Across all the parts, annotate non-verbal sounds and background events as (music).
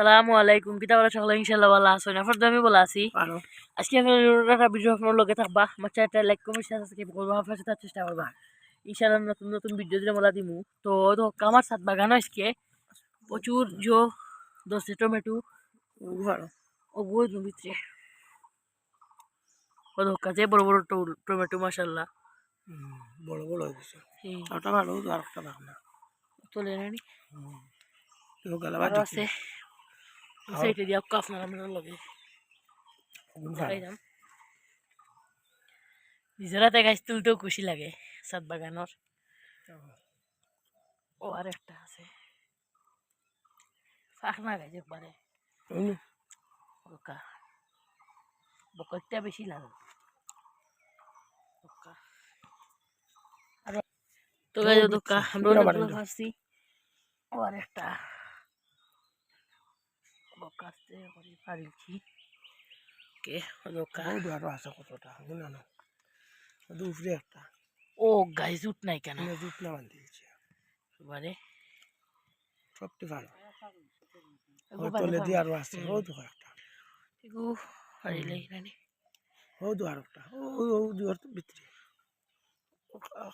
সালামু আলাইকুম। কিতা বলা সকলে? ইনশাল্লাহ ভালো আছেন। এখন তো আমি বলা আছি। আজকে একটা ভিডিও আপনার লগে থাকবা। আমার চ্যানেলটা লাইক কমেন্ট সাবস্ক্রাইব করবা। আপনার সাথে চেষ্টা করবা। ইনশাল্লাহ নতুন নতুন ভিডিও দিলে বলা দিমু। তো তো আমার সাত বাগান আজকে। প্রচুর জো দশে টমেটো। পারো ও বই ভিতরে। ও কাজে বড় বড় টমেটো মাসাল্লাহ বড় বড় হয়ে গেছে। এই ওটা ভালো আর একটা না তোলে নানি কেউ আছে। সাইডে দিয়া আপনার আমরা লগে। দেখাইলাম। গাছ তুলতেও খুশি লাগে সাত বাগানোর। ও আর একটা আছে। ফাঁকনা গাছ একবারে। বকা। বকরটা বেশি লাগে তো গাছ দোকা আমরা ও আর একটা। আসতে করে পারিছি কে দোকা বহুত আরও আছে কতটা বুঝলা না। শুধু উপরে একটা ও গাছ উঠ নাই কেন? এনে জুট না বান্ধি দিয়েছে এবারে সবটি ভালো। তলে দিয়ে আরও আছে ও দু একটা এগু পারিলে নানি ও দু আর একটা ও ও দুয়ার ভিতরে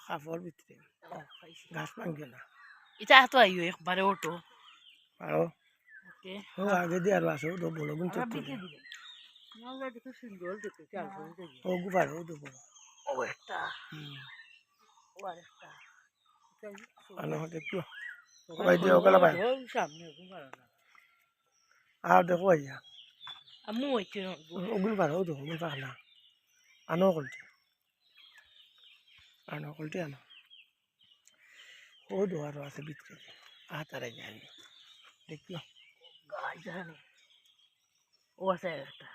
খাফর ভিতরে ঘাস ভাঙবে না এটা তো আইও একবারে ওটো ও আগে দিয়ে আরও ও তো বড় গুণ আমরা তো বিকে দেখো সুন্দর দেখতে চাল করে দেখি ও গু ও তো বড় ও একটা। ও আর একটা। একটু ওই দিয়ে ওগুলো পাই সামনে ওগুলো আর দেখো আইয়া আম্মু হচ্ছে ওগুলো পারো ও তো ওগুলো পার না আনো কলটি আনো কলটি আনো। ও আরও আছে ভিতরে। আ তারা জানি দেখিও। গাছ জানে ও আছে একটা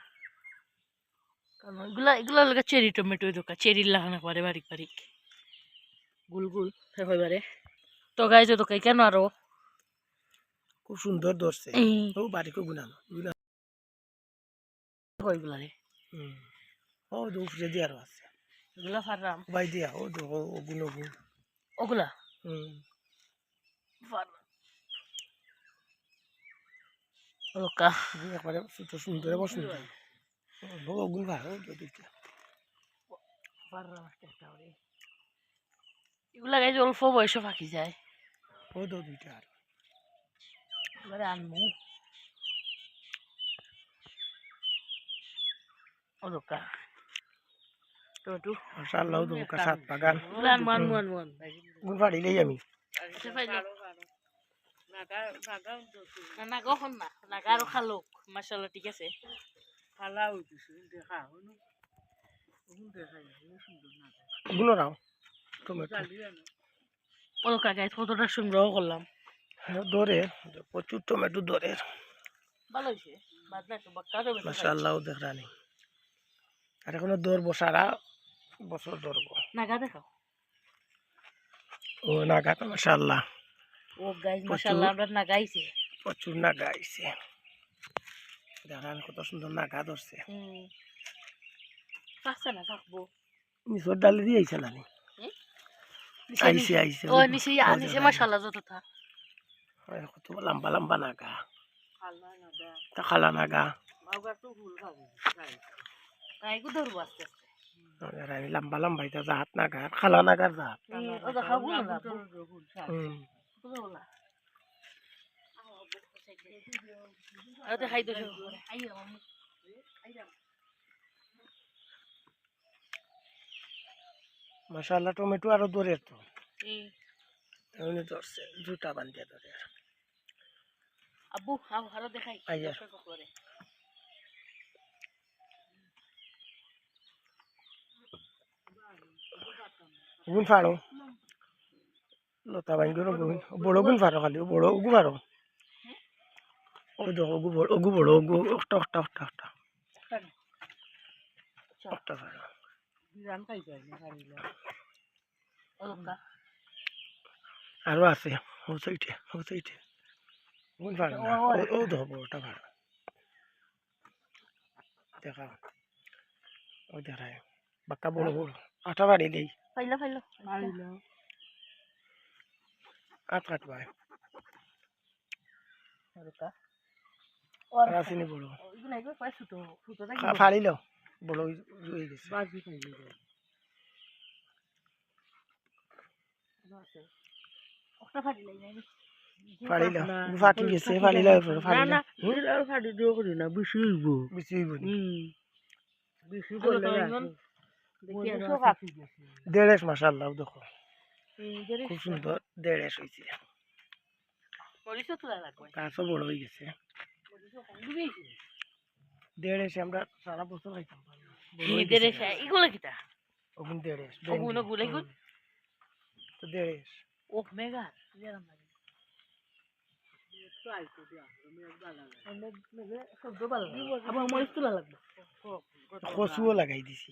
কারণ এগুলা এগুলা লাগা চেরি টমেটো দোকা চেরি লাগানো পারে বারিক বারিক গুল গুল এবারে তো গাছ দোকাই কেন আরও খুব সুন্দর ধরছে ও বাড়িকে গুনানো গুনা এগুলা রে হুম ও তো উপরে আরও আছে এগুলা ফারলাম বাই দিয়া ও তো ও গুণ গুণ ওগুলা হুম ফারলাম ওকা একবারে ছোট সুন্দর এবার সুন্দর ও ওগুলো ভালো ও তো দুইটা ফারলাম একটা একটা করে এগুলা গাছ অল্প বয়সে ফাঁকি যায়। তো দুইটা আর। এবারে আনমু মাশাআল্লাহ সাত বাগান। গুণ ফাড়িলেই আমি। পাইলো না না কখন না নাগা আৰু খালো মাসাল্লাহ ঠিক আছে। খালা দেখা গুলো গাছ কতটা সংগ্রহ করলাম দরের প্রচুর টমেটো দরের ভালো হয়েছে দেখ রানি আর এখনও দর বসারা বছর ধরব নাগা দেখাও। ও নাগা তো মাশাআল্লাহ। ও গাছ মাসাল্লাহ আমরা নাগাইছে প্রচুর নাগা আইছে দেখান কত সুন্দর নাগা ধরছে। হুম। পাকছে না থাকব। মিশর ডালে দিয়ে আইছে নানি আইছে আইছে ও নিচে নিচে মাসাল্লাহ যত হয়, কত লম্বা লম্বা নাগা তা খালা নাগা লম্বা লম্বা এটা জাহাত নাগা আর খালা নাগার জাহাত আর মাশাআল্লাহ টমেটো আরও দরের তো। এমনি ধরছে জুতা বান্ধিয়া ধরে আব্বু আও আরও দেখাই। আইয়া। দর্শক করে। গুণ ফাড়ো বড় গুণ ফাড়ো খালি বড় ওগু ফাড়ো ও দেখো ওগু বড় ওগু বড় একটা একটা ফাড়ো আরও আছে ও সাইটে ও সাইটে গুণ না ও- দেখো বড়টা ফাড়ো দেখা। ও দেখায় বাক্কা বড় বড় আটা বাড়ি দেই ফাইলো ফাইলো আট ওটা লাই নাই ফাটি গেছে না দিও করি না বেশি হইব। বেশি হইব বেশি করলে দেখি আর দেড়েশ মাসাল্লাহ দেখো। খুব সুন্দর দেড়েশ হয়েছে গাছও বড় হয়ে গেছে। আমরা সারা বছর খাইতাম। এগুলো কিটা? ওগুন দেড়েশ ওগুলো তো দেড়েশ মেগা কচুও লাগাই দিছি।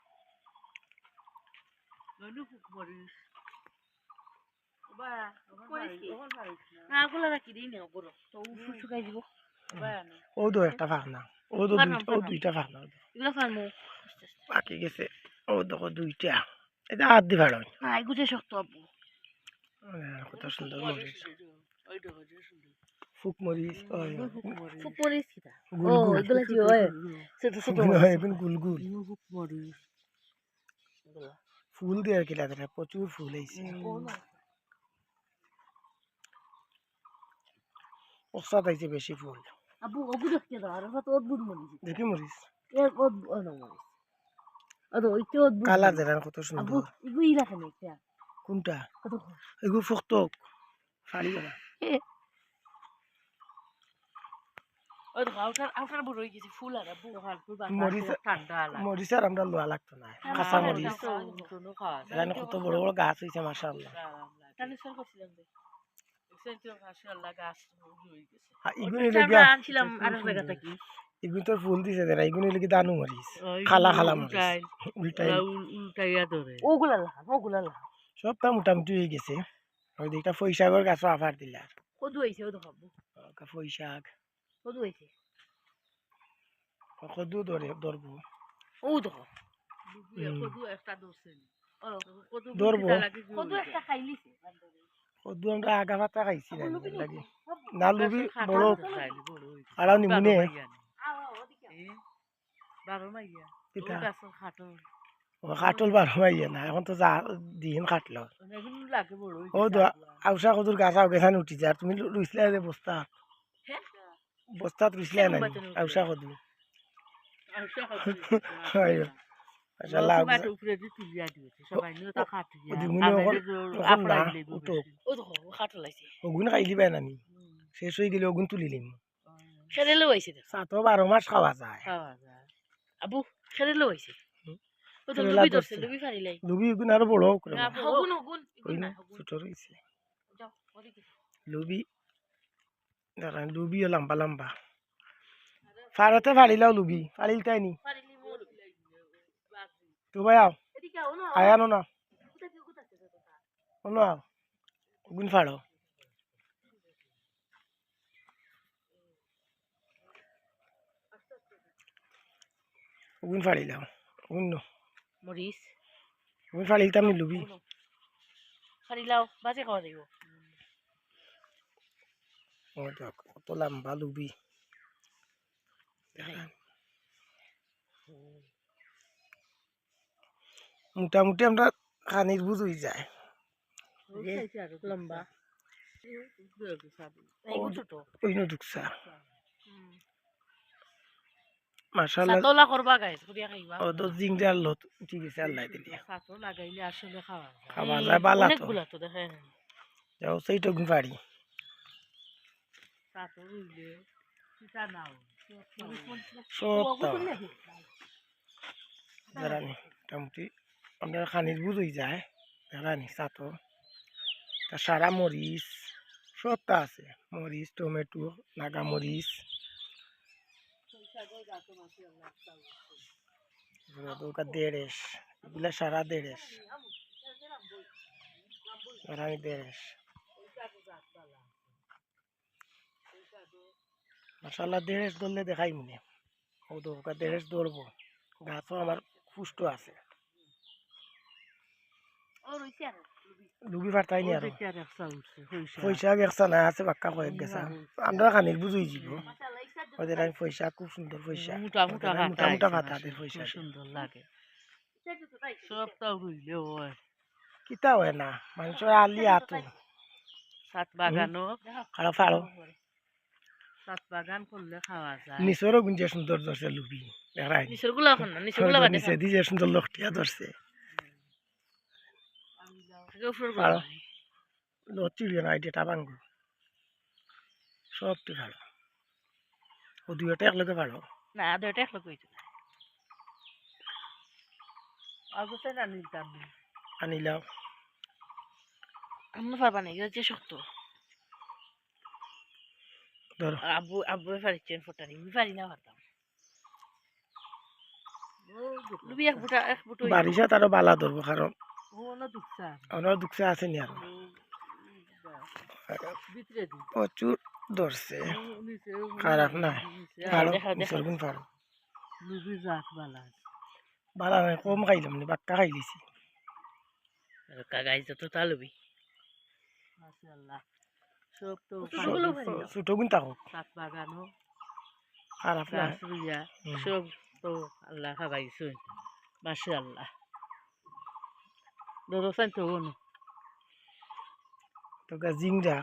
ফুক না না ও একটা ফাঁকনা ও তো দুইটা ও। এগুলো বাকি গেছে। ও দেখো দুইটা। এটা আর দি ফাড় না এগুলো শক্ত আব্বু। কত সুন্দর মরিচ। ফুক মরিচ ফুক মরিচ। ও এগুলো কি হয়? ছোট ছোট হয় গুল গুল। ফুক মরিচ। ফুল দিয়ে কিলা ধরে প্রচুর ফুল হয়েছে ওসাদ আইছে বেশি ফুল। আব্বু ওগু দেখতে দাও? আর কত অদ্ভুত মরিচ। দেখি মরিচ। এর অদ্ভুত মরিচ। আদো ওইটা অদ্ভুত কালার দেন কত সুন্দর। ই রাখেন একটা কোনটা? কত? এগু ফুক্তক। ফাড়ি (laughs) ওই তো আউটার আউটার বড় হয়ে গেছে ফুল আর আব্বু হালকা ঠান্ডা মরিচ আর আমরা লোয়া লাগতো না কাঁচা মরিচ। এখানে কত বড় বড় গাছ হয়েছে মাশাআল্লাহ। করছিলাম হয়ে ফুল দিছে দেরা ইগুন লেগে দানু মরিচ খালা খালা মরিচ উল্টাই উল্টাইয়া ধরে। ওগুলা লাগান ওগুলা লাগান সবটা মোটামুটি হয়ে গেছে। ওই দিকটা ফৈশাগর গাছও আফার দিলার। কদু ও কদু হয়েছে কদু ধরে ধরবো? ও দেখো। কদু একটা ধরছে। কদু কদু একটা খাইলিছে। কদু আমরা আগা ভাতা খাইছি লাগে। না। লুবি বড় আড়াও নিমুনে কিতা? ও কাটল বার মাইয়া না এখন তো যা দিন কাটল ও আউসা কদুর গাছ আও গেছান উঠি যা তুমি রুইছিলা যে বস্তা। বস্তাত রুইছিলা না আউসা কদু হয় মাশাআল্লাহ ও দেখো খাটো লাইছে ওগুন খাইলি পাই নানি শেষ হয়ে গেলে ওগুন তুলিলিম খেলে লইছে সাতো বারো মাস খাওয়া যায় আবু খেলে লইছে ও তো লুবি ধরছে। লুবি ফারিলাই লুবি ওগুন আরও বড় করে হগুন হগুন ওই না না হগুন ছোট রয়েছে লুবি দাঁড়ান লুবিও লম্বা লম্বা ফাড়াতে ফাড়িলাও লুবি ফাড়িল তাই নি তো ভাই আও আও না আয়ানো না অন্য আও ওগুন ফাড়ো ওগুন ফাড়িলাও ন মরিচ ওগুন ফাড়িলতাম নি লুবি ফারিলাও বাজে খাওয়া যাইব ও দেখ কত লম্বা লুবি মোটামুটি আমরা খানির বুঝ হয়ে যায় লম্বা খাওয়া যায় বালা তো যাও সব মোটামুটি আমরা খানির বুঝ হয়ে যায়। জানি সাতো তা সারা মরিচ সবটা আছে। মরিচ, টমেটো, নাগা মরিচ। দেড়েস এগুলা সারা দেড়েস রানি মাসাল্লাহ দেড়েস ধরলে দেখাই মনে। ও তো ওকা দেড়েস ধরবো। গাছও আমার পুষ্ট আছে। ও রইছে আর। নি আর। পয়সা। আছে বাক্কা কয়েক গেছা। আমরা খানির বুঝুই যাব। ওদের আমি পয়সা খুব সুন্দর পয়সা। মোটা মোটা ওদের পয়সা। সুন্দর লাগে। হয় কিতা হয় না মানুষের আলি আতো। সাত খারাপ ফাড়ো সাত বাগান করলে খাওয়া যায়। নিচরও গুঞ্জে সুন্দর ধরছে লুবি দেখাই নিচেরগুলা এখন না নিচেরগুলা বাদে নিচে দিয়ে সুন্দর লকটিয়া ধরছে। উপর না এটা ভাঙ্গু সবটি ভালো। ও দুইটা একলগে ভালো। না দুইটা একলা কইছে আগতে না নিতাম। আনিলাম। আমরা পারবা না যে শক্ত। আব্বু আব্বু পারিছেন ফটারি আমি পারি না পারতাম লুবি এক বালা ধরবো কারণ দুঃখা দুঃখে আছে নি আর প্রচুর ধরছে খারাপ না বালা নাই কম খাইলাম নি বাক্কা খাই লিছি কাগাই যত তা মাশাআল্লাহ সব তো ছোট গুণ থাকুক সাত। সব তো আল্লাহ খাবাইছুন মাশাআল্লাহ। দরো সাইন তো ওনো তো গা জিংরা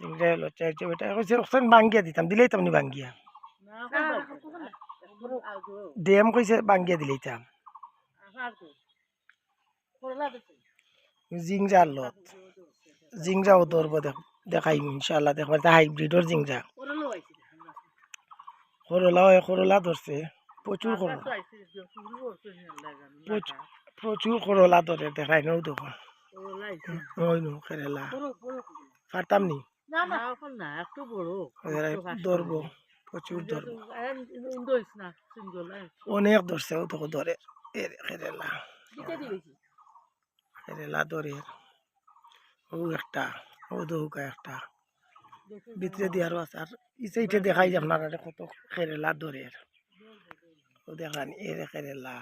জিংরা হলো চাইছে বেটা কইছে বাঙ্গিয়া দিতাম দিলেই তামনি বাঙ্গিয়া ডেম কইছে বাঙ্গিয়া দিলেই তাম। জিংজার লত জিংজাও ধরবো দেখ দেখাই ইনশাল্লাহ দেখবার হাইব্রিডর জিংজা। করলা হয়, করলা ধরছে, প্রচুর করলা। প্রচুর করলা ধরে, দেখাই নৌ দেখো। ওই পারতাম নি? ধরবো প্রচুর অনেক ধরছে, ও তো ধরে কেরেলা। কেরেলা ধরে। ও একটা ও দৌকা একটা ভিতরে দিয়ে আরও আছে আর ইসে দেখাই যে আপনারা কত কেরেলা ধরে। ও দেখান এর কেরেলা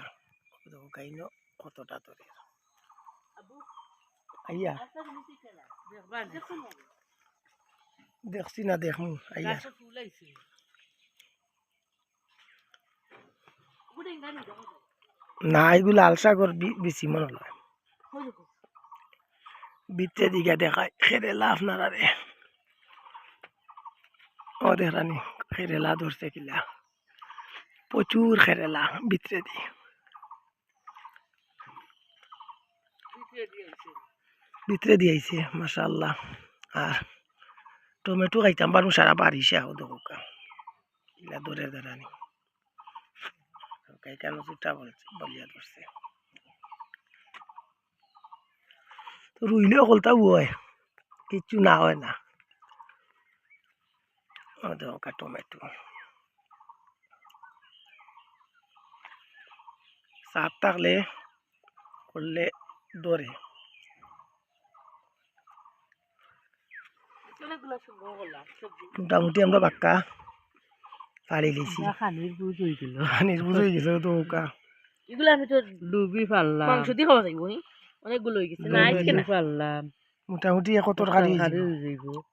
দৌকাই ন কতটা ধরে। আইয়া। দেখছি না দেখমু আইয়া। না এগুলো আলসাগর বেশি মনে হয়। ভিতরে দিকে দেখায় কেরেলা আপনারা রে। ও দেখানি কেরেলা ধরছে কিলা। প্রচুর কেরেলা ভিতরে দি। ভিতরে দিয়েছে মাসাল্লাহ আর টমেটো খাইতাম পারু সারা বাড়িছে আহ দোকা কিলা দরের দাঁড়ানি কেন চুটা বলছে বলিয়া ধরছে তো রুইলেও কলতা হয়। কিচ্ছু না হয় না। দোকা টমেটো। সাপ থাকলে করলে দরে। মোটামুটি আমরা বাক্কা পাড়ি লিছি খানির বুঝ হয়ে গেল। বুঝে গেছে তো ওকা এগুলো আমি তো ডুবি পারলাম মাংস দিয়ে খাওয়া যাইব নি? অনেকগুলো হয়ে গেছে। না আজকে না। পারলাম মোটামুটি এক তরকারি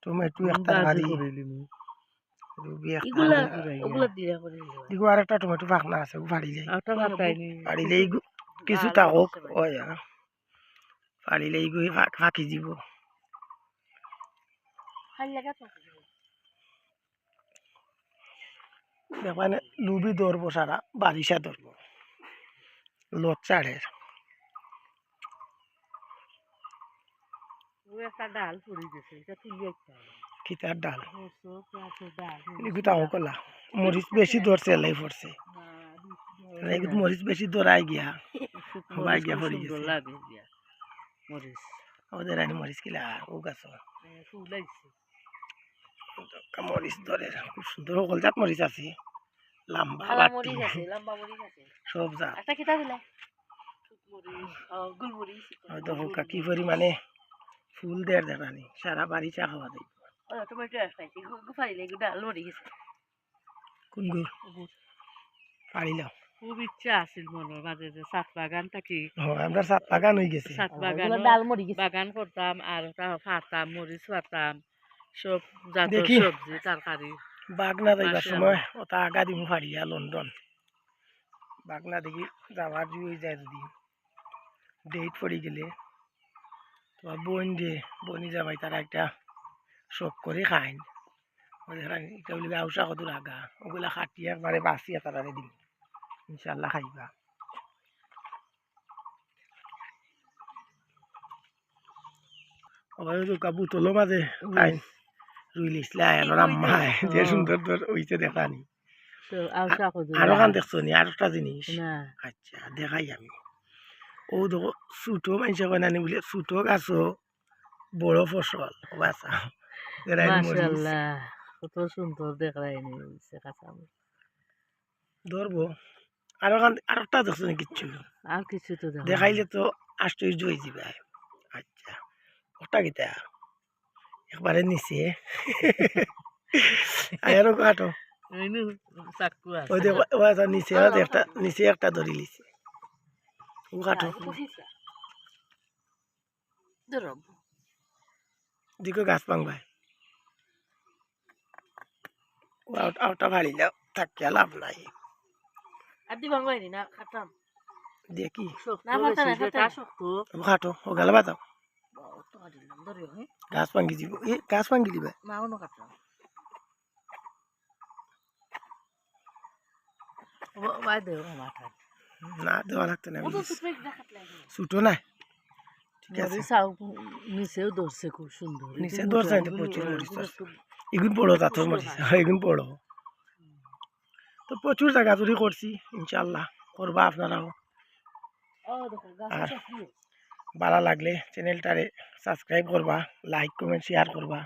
টমেটো এক তরকারি এগুলা আর একটা টমেটো ফাঁকনা আছে ফাড়িলে ফাড়িলে কিছু থাকক ওই ফাড়িলে ফাঁকি দিব। দেখবানে লুবি ধরবো সারা বারিশা ধরবো। লত চাড়ের একটা ডাল পড়ে গেছে এটা তুলি একটা খিতার ডাল? হসো পেঁয়াজের ডাল এগুলো কলা। মরিচ বেশি ধরছে এলাই পড়ছে। এগুলো মরিচ বেশি ধরাই গিয়া সবাই গিয়া পড়ে গেছে। মরিচ। ওদের আনি মরিচ কিলা ও গাছ। মরিচ ধরে খুব সুন্দর সকল জাত মরিচ আছে। লম্বা সব ও গুলমরিচ কি পরিমাণে ফুল দেয় দেখানি সারা বাড়ি চা খাওয়া দেয় খুব ইচ্ছা আছিল মনের মাঝে যে সাত বাগান থাকি। ও আমরা সাত বাগান হয়ে গেছে। সাত বাগান ডাল মরি বাগান করতাম আর ওটা ফাতাম মরিচ ফাতাম সব জাতীয় সবজি তরকারি। বাগনা যাইবার সময় ওটা আগা দিমু ফাড়িয়া লন্ডন। বাগনা দেখি যাবার জুই যায় যদি ডেট পড়ে গেলে। তোমার বোন যে বনি জামাই তারা একটা শখ করে খাইন এটা বলি আউসা কত আগা ওগুলা খাটিয়ে একবারে বাঁচিয়া তারা দিম ইনশাল্লাহ খাইবা। তো মাঝে আম্মায় যে সুন্দর তোর দেখানি। আরও কান দেখছ নি আর একটা জিনিস। আচ্ছা দেখাই আমি। ও দেখো ছোটো মানুষে কয় নানি বলে ছোটো গাছও বড় ফসল কত সুন্দর কাঁচা ধরবো আরও দেখছ নি কিচ্ছু? আর কিছু তো দেখা দেখাইলে তো আশ্চর্য হয়ে যাবে। আচ্ছা ওটা একবারে নিচে আয়ারও কাটো ওই দেখো একটা নিচে একটা নিচে একটা ধরি লিছে। ও কাটো ধরব দিকে গাছ পাংবাই ও আউট আউটা ভাড়ি যাও থাকিয়া লাভ নাই আর দি ভাঙাইনি না খাতাম দেখি শক্ত ও গেল বাতাও গাছ ভাঙ্গি দিব এ গাছ ভাঙ্গি দিবে না অন্য কাটলাম বাই দেও মাথা না দেওয়া লাগতো না ছুটো নাই। ঠিক আছে। নিচেও ধরছে খুব সুন্দর। নিচে ধরছে না, প্রচুর মরিচ এগুন পড়ো এগুন পড়ো তো প্রচুর জায়গা জুড়ি করছি ইনশাল্লাহ করবা আপনারাও। ও দেখো গাছ আর ভালো লাগলে চ্যানেলটারে সাবস্ক্রাইব করবা লাইক কমেন্ট শেয়ার করবা।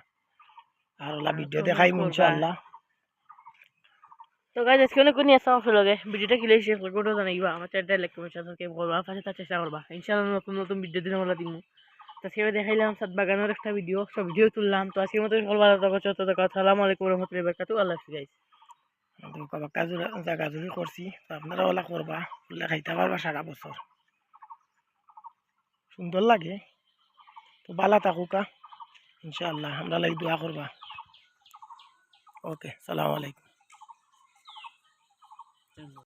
আর ওলা ভিডিও দেখাই। ইনশাল্লাহ তো গাইজ আজকে অনেক নিয়ে আসা অফে লগে ভিডিওটা কিলে শেয়ার করব জানাইবা আমার চ্যানেলটা লাইক কমেন্ট সাবস্ক্রাইব করবা পাশে তার চেষ্টা করবা ইনশাআল্লাহ নতুন নতুন ভিডিও দিন আমরা দিব তো আজকে দেখাইলাম সাত বাগানের একটা ভিডিও সব ভিডিও তুললাম। তো আজকের মতো সকল ভালো থাকো চত থাকো আসসালামু আলাইকুম রহমতুল্লাহি বারাকাতু আল্লাহ হাফিজ গাইজ কাবাক্কা জায়গা জুড়ি করছি আপনারা ওলা করবা ওলা খাইতে পারবা সারা বছর সুন্দর লাগে। তো বালা থাকুকা। ইনশাআল্লাহ। আমরা লাগি দোয়া করবা ওকে সালাম আলাইকুম। tengo.